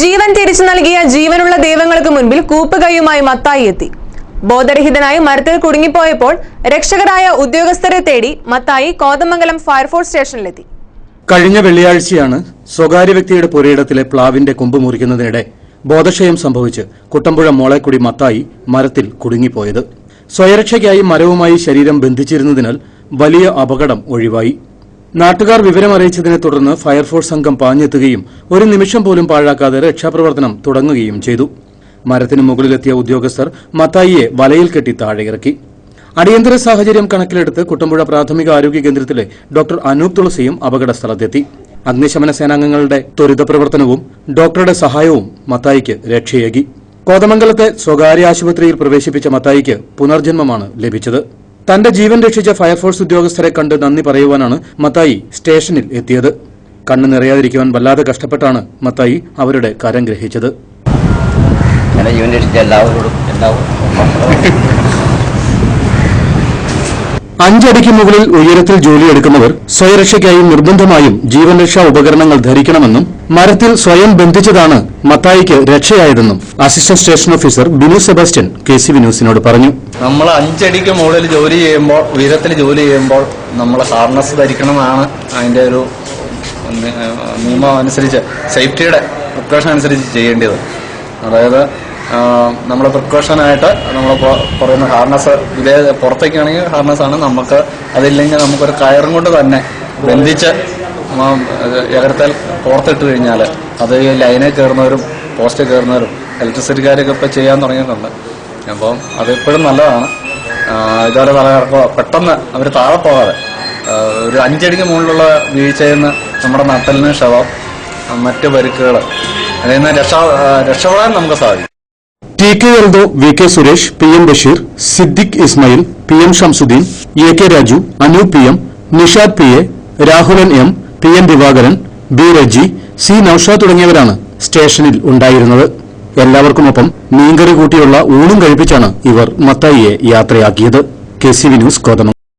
ജീവൻ തിരിച്ചു നൽകിയ ജീവനുള്ള ദൈവങ്ങൾക്ക് മുൻപിൽ കൂപ്പുകയുമായി മത്തായി എത്തി. ബോധരഹിതനായി മരത്തിൽ കുടുങ്ങിപ്പോയപ്പോൾ രക്ഷകരായ ഉദ്യോഗസ്ഥരെ തേടി മത്തായി കോതമംഗലം ഫയർഫോഴ്സ് സ്റ്റേഷനിലെത്തി. കഴിഞ്ഞ വെള്ളിയാഴ്ചയാണ് സ്വകാര്യ വ്യക്തിയുടെ പുരയിടത്തിലെ പ്ലാവിന്റെ കൊമ്പ് മുറിക്കുന്നതിനിടെ ബോധക്ഷയം സംഭവിച്ച് കുട്ടമ്പുഴ മോളെക്കുടി മത്തായി മരത്തിൽ കുടുങ്ങിപ്പോയത്. സ്വയരക്ഷയ്ക്കായി മരവുമായി ശരീരം ബന്ധിച്ചിരുന്നതിനാൽ വലിയ അപകടം ഒഴിവായി. നാട്ടുകാർ വിവരമറിയിച്ചതിനെ തുടർന്ന് ഫയർഫോഴ്സ് സംഘം പാഞ്ഞെത്തുകയും ഒരു നിമിഷം പോലും പാഴാക്കാതെ രക്ഷാപ്രവർത്തനം തുടങ്ങുകയും ചെയ്തു. മരത്തിന് മുകളിലെത്തിയ ഉദ്യോഗസ്ഥർ മത്തായിയെ വലയിൽ കെട്ടി താഴെയിറക്കി. അടിയന്തര സാഹചര്യം കണക്കിലെടുത്ത് കുട്ടമ്പുഴ പ്രാഥമിക ആരോഗ്യ കേന്ദ്രത്തിലെ ഡോക്ടർ അനൂപ് തുളസിയും അപകട സ്ഥലത്തെത്തി അഗ്നിശമന സേനാംഗങ്ങളുടെ ത്വരിത പ്രവർത്തനവും ഡോക്ടറുടെ സഹായവും മത്തായിക്ക് രക്ഷയേകി. കോതമംഗലത്തെ സ്വകാര്യ ആശുപത്രിയിൽ പ്രവേശിപ്പിച്ച മത്തായിക്ക് പുനർജന്മമാണ് ലഭിച്ചത്. തന്റെ ജീവൻ രക്ഷിച്ച ഫയർഫോഴ്സ് ഉദ്യോഗസ്ഥരെ കണ്ട് നന്ദി പറയുവാനാണ് മത്തായി സ്റ്റേഷനിൽ എത്തിയത്. കണ്ണു നിറയാതിരിക്കുവാൻ വല്ലാതെ കഷ്ടപ്പെട്ടാണ് മത്തായി അവരുടെ കരം ഗ്രഹിച്ചത്. ജീവൻ രക്ഷിച്ച എല്ലാവരോടും എല്ലാവരും അഞ്ചടിക്ക് മുകളിൽ ഉയരത്തിൽ ജോലിയെടുക്കുന്നവർ സ്വയരക്ഷയ്ക്കായി നിർബന്ധമായും ജീവൻ രക്ഷാ ഉപകരണങ്ങൾ ധരിക്കണമെന്നും മരത്തിൽ സ്വയം ബന്ധിച്ചതാണ് മത്തായിക്ക് രക്ഷയായതെന്നും assistant station officer Binu Sebastian K C ന്യൂസിനോട് പറഞ്ഞു. നമ്മൾ അഞ്ചടിക്ക് മുകളിൽ ജോലി ചെയ്യുമ്പോൾ ഉയരത്തിൽ ജോലി ചെയ്യുമ്പോൾ നമ്മൾ ഹാർനസ് ധരിക്കണമെന്നാണ് അതിന്റെ ഒരു നിയമം അനുസരിച്ച് സേഫ്റ്റിയുടെ പ്രിക്കോഷൻ അനുസരിച്ച് ചെയ്യേണ്ടത്. അതായത് നമ്മൾ പ്രിക്കോഷനായിട്ട് നമ്മൾ പറയുന്ന ഹാർനസ് ഇതേ പുറത്തേക്കാണെങ്കിൽ ഹാർനസ് ആണ് നമുക്ക് അതില്ലെങ്കിൽ നമുക്കൊരു കയറും കൊണ്ട് തന്നെ ബന്ധിച്ച് എകരത്താൽ പുറത്തിട്ട് കഴിഞ്ഞാൽ അത് ഈ ലൈനിൽ കയറുന്നവരും പോസ്റ്റ് കയറുന്നവരും ഇലക്ട്രിസിറ്റിക്കാരൊക്കെ ഇപ്പോൾ ചെയ്യാൻ തുടങ്ങിയിട്ടുണ്ട്. അപ്പം അതെപ്പോഴും നല്ലതാണ്. ഇതുപോലെ തലകറക്കോ പെട്ടെന്ന് അവർ താഴെ പോകാതെ ഒരു അഞ്ചടിക്ക് മുകളിലുള്ള വീഴ്ചയിൽ നിന്ന് നമ്മുടെ നട്ടലിന് ശവം മറ്റ് പരിക്കുകൾ നിന്ന് രക്ഷപ്പെടാൻ നമുക്ക് സാധിക്കും. T K Eldho V K Suresh P M Basheer Siddique Ismail P M Shamsudheen A K Raju Anoop P M Nishad P A Rahulan M P N Divakaran B Reji C Noushad തുടങ്ങിയവരാണ് സ്റ്റേഷനിൽ ഉണ്ടായിരുന്നത്. എല്ലാവർക്കുമൊപ്പം മീൻകറി കൂട്ടിയുള്ള ഊണും കഴിപ്പിച്ചാണ് ഇവർ മത്തായിയെ യാത്രയാക്കിയത്. K C V news Kothamangalam.